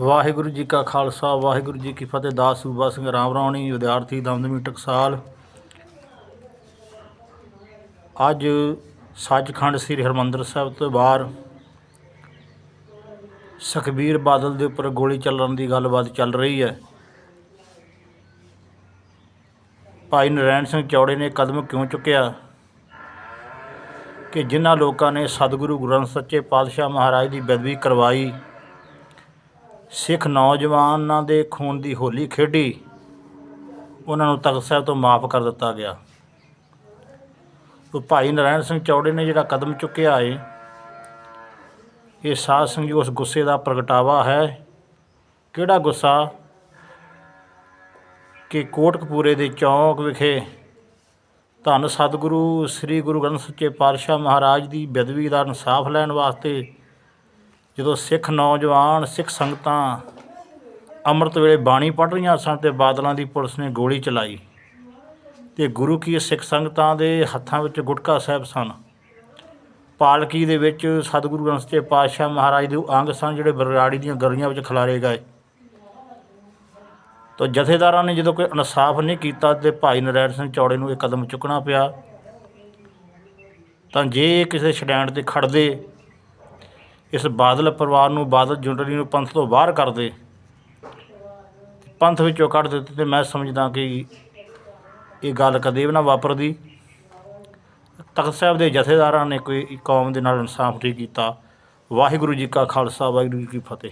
ਵਾਹਿਗੁਰੂ ਜੀ ਕਾ ਖਾਲਸਾ, ਵਾਹਿਗੁਰੂ ਜੀ ਕੀ ਫਤਿਹ। ਦਾਸ ਸੂਬਾ ਸਿੰਘ ਰਾਮ ਰਾਣੀ ਵਿਦਿਆਰਥੀ ਦਮਦਮੀ ਟਕਸਾਲ। ਅੱਜ ਸੱਚਖੰਡ ਸ੍ਰੀ ਹਰਮੰਦਰ ਸਾਹਿਬ ਤੋਂ ਬਾਹਰ ਸੁਖਬੀਰ ਬਾਦਲ ਦੇ ਉੱਪਰ ਗੋਲੀ ਚੱਲਣ ਦੀ ਗੱਲਬਾਤ ਚੱਲ ਰਹੀ ਹੈ। ਭਾਈ ਨਰੈਣ ਸਿੰਘ ਚੌੜੇ ਨੇ ਕਦਮ ਕਿਉਂ ਚੁੱਕਿਆ? ਕਿ ਜਿਨ੍ਹਾਂ ਲੋਕਾਂ ਨੇ ਸਤਿਗੁਰੂ ਗੁਰੂ ਗ੍ਰੰਥ ਸੱਚੇ ਪਾਤਸ਼ਾਹ ਮਹਾਰਾਜ ਦੀ ਬੇਦਬੀ ਕਰਵਾਈ ਸਿੱਖ ਨੌਜਵਾਨਾਂ ਦੇ ਖੂਨ ਦੀ ਹੋਲੀ ਖੇਡੀ। ਉਹਨਾਂ ਨੂੰ ਤਖਤ ਸਾਹਿਬ ਤੋਂ ਮਾਫ ਕਰ ਦਿੱਤਾ ਗਿਆ। ਉਹ ਭਾਈ ਨਰਾਇਣ ਸਿੰਘ ਚੌੜੇ ਨੇ ਜਿਹੜਾ ਕਦਮ ਚੁੱਕਿਆ ਏ, ਇਹ ਸਾਧ ਸਿੰਘ ਜੀ ਉਸ ਗੁੱਸੇ ਦਾ ਪ੍ਰਗਟਾਵਾ ਹੈ। ਕਿਹੜਾ ਗੁੱਸਾ? ਕਿ ਕੋਟਕਪੂਰੇ ਦੇ ਚੌਂਕ ਵਿਖੇ ਧੰਨ ਸਤਿਗੁਰੂ, ਸ੍ਰੀ ਗੁਰੂ ਗ੍ਰੰਥ ਸੱਚੇ ਪਾਤਸ਼ਾਹ ਮਹਾਰਾਜ ਦੀ ਬੇਦਬੀ ਦਾ ਇਨਸਾਫ ਲੈਣ ਵਾਸਤੇ ਜਦੋਂ ਸਿੱਖ ਨੌਜਵਾਨ, ਸਿੱਖ ਸੰਗਤਾਂ ਅੰਮ੍ਰਿਤ ਵੇਲੇ ਬਾਣੀ ਪੜ੍ਹ ਰਹੀਆਂ ਸਨ ਤੇ ਬਾਦਲਾਂ ਦੀ ਪੁਲਿਸ ਨੇ ਗੋਲੀ ਚਲਾਈ ਤੇ ਗੁਰੂ ਕੀ ਸਿੱਖ ਸੰਗਤਾਂ ਦੇ ਹੱਥਾਂ ਵਿੱਚ ਗੁਟਕਾ ਸਾਹਿਬ ਸਨ। ਪਾਲਕੀ ਦੇ ਵਿੱਚ ਸਤਿਗੁਰੂ ਗ੍ਰੰਥ ਸਾਹਿਬ ਪਾਤਸ਼ਾਹ ਮਹਾਰਾਜ ਦੇ ਉਹ ਅੰਗ ਸਨ ਜਿਹੜੇ ਬਰਗਾੜੀ ਦੀਆਂ ਗਲੀਆਂ ਵਿੱਚ ਖਿਲਾਰੇ ਗਏ। ਤਾਂ ਜਥੇਦਾਰਾਂ ਨੇ ਜਦੋਂ ਕੋਈ ਇਨਸਾਫ ਨਹੀਂ ਕੀਤਾ ਤੇ ਭਾਈ ਨਰੈਣ ਸਿੰਘ ਚੌੜੇ ਨੂੰ ਇਹ ਕਦਮ ਚੁੱਕਣਾ ਪਿਆ, ਤਾਂ ਜੇ ਕਿਸੇ ਸਟੈਂਡ ਤੇ ਖੜਦੇ ਇਸ ਬਾਦਲ ਪਰਿਵਾਰ ਨੂੰ, ਬਾਦਲ ਜੁੰਡਲੀ ਨੂੰ ਪੰਥ ਤੋਂ ਬਾਹਰ ਕਰਦੇ ਪੰਥ ਵਿੱਚੋਂ ਕੱਢ ਦਿੱਤੇ ਤੇ ਮੈਂ ਸਮਝਦਾ ਕਿ ਇਹ ਗੱਲ ਕਦੇ ਵੀ ਨਾ ਵਾਪਰਦੀ। ਤਖਤ ਸਾਹਿਬ ਦੇ ਜਥੇਦਾਰਾਂ ਨੇ ਕੋਈ ਕੌਮ ਦੇ ਨਾਲ ਇਨਸਾਫ ਨਹੀਂ ਕੀਤਾ। ਵਾਹਿਗੁਰੂ ਜੀ ਕਾ ਖਾਲਸਾ, ਵਾਹਿਗੁਰੂ ਜੀ ਕੀ ਫਤਿਹ।